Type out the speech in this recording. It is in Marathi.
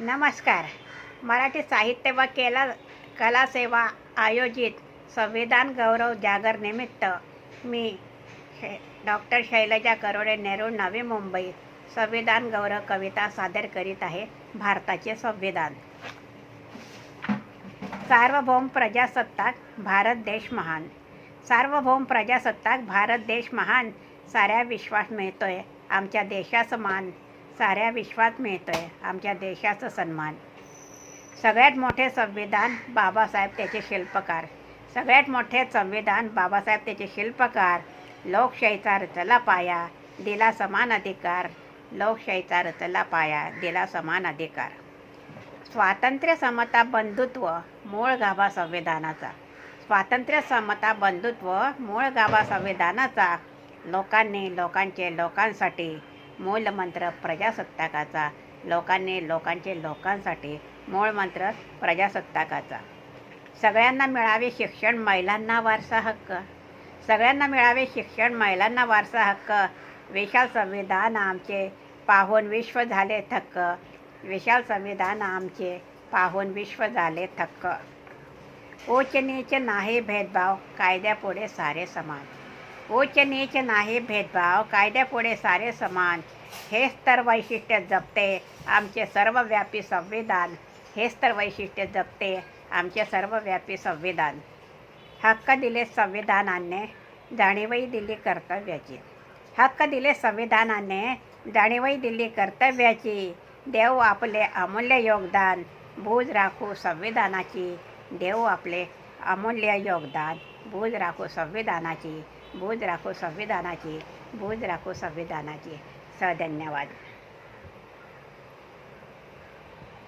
नमस्कार. मराठी साहित्य व केला कला सेवा आयोजित संविधान गौरव जागर निमित्त मी शै डॉक्टर शैलजा करोडे नेहरू नवी मुंबई संविधान गौरव कविता सादर करीत आहे भारताचे संविधान. सार्वभौम प्रजासत्ताक भारत देश महान. सार्वभौम प्रजासत्ताक भारत देश महान साऱ्या विश्वास मिळतोय. आमच्या देशाचं मान साऱ्या विश्वात आहे आमच्या देशाचं सन्मान. सगळ्यात मोठे संविधान बाबासाहेब त्याचे शिल्पकार. सगळ्यात मोठे संविधान बाबासाहेब त्याचे शिल्पकार. लोकशाहीचा रचला पाया दिला समान अधिकार. लोकशाहीचा रचला पाया दिला समान अधिकार. स्वातंत्र्य समता बंधुत्व मूळ गाभा संविधानाचा. स्वातंत्र्य समता बंधुत्व मूळ गाभा संविधानाचा. लोकांनी लोकांचे लोकांसाठी मूलमंत्र प्रजासत्ताकाचा. लोकांनी लोकांचे लोकांसाठी मूळ मंत्र प्रजासत्ताकाचा. सगळ्यांना मिळावे शिक्षण महिलांना वारसा हक्क. सगळ्यांना मिळावे शिक्षण महिलांना वारसा हक्क. विशाल संविधान आमचे पाहून विश्व झाले थक्क. विशाल संविधान आमचे पाहून विश्व झाले थक्क. उच्च नीच नाही भेदभाव कायद्यापुढे सारे समाज उच्च नीच नाही भेदभाव कायद्यापुढे सारे समान. हेच तर वैशिष्ट्य जपते आमचे सर्वव्यापी संविधान. हेच तर वैशिष्ट्य जपते आमचे सर्वव्यापी संविधान. हक्क दिले संविधानाने जाणीवही दिली कर्तव्याची. हक्क दिले संविधानाने जाणीवही दिली कर्तव्याची. देव आपले अमूल्य योगदान. बूज राखू संविधानाची. देव आपले अमूल्य योगदान. बोध राखो संविधानाची बोध राखो संविधानाची बोज राखो संविधानाची. स धन्यवाद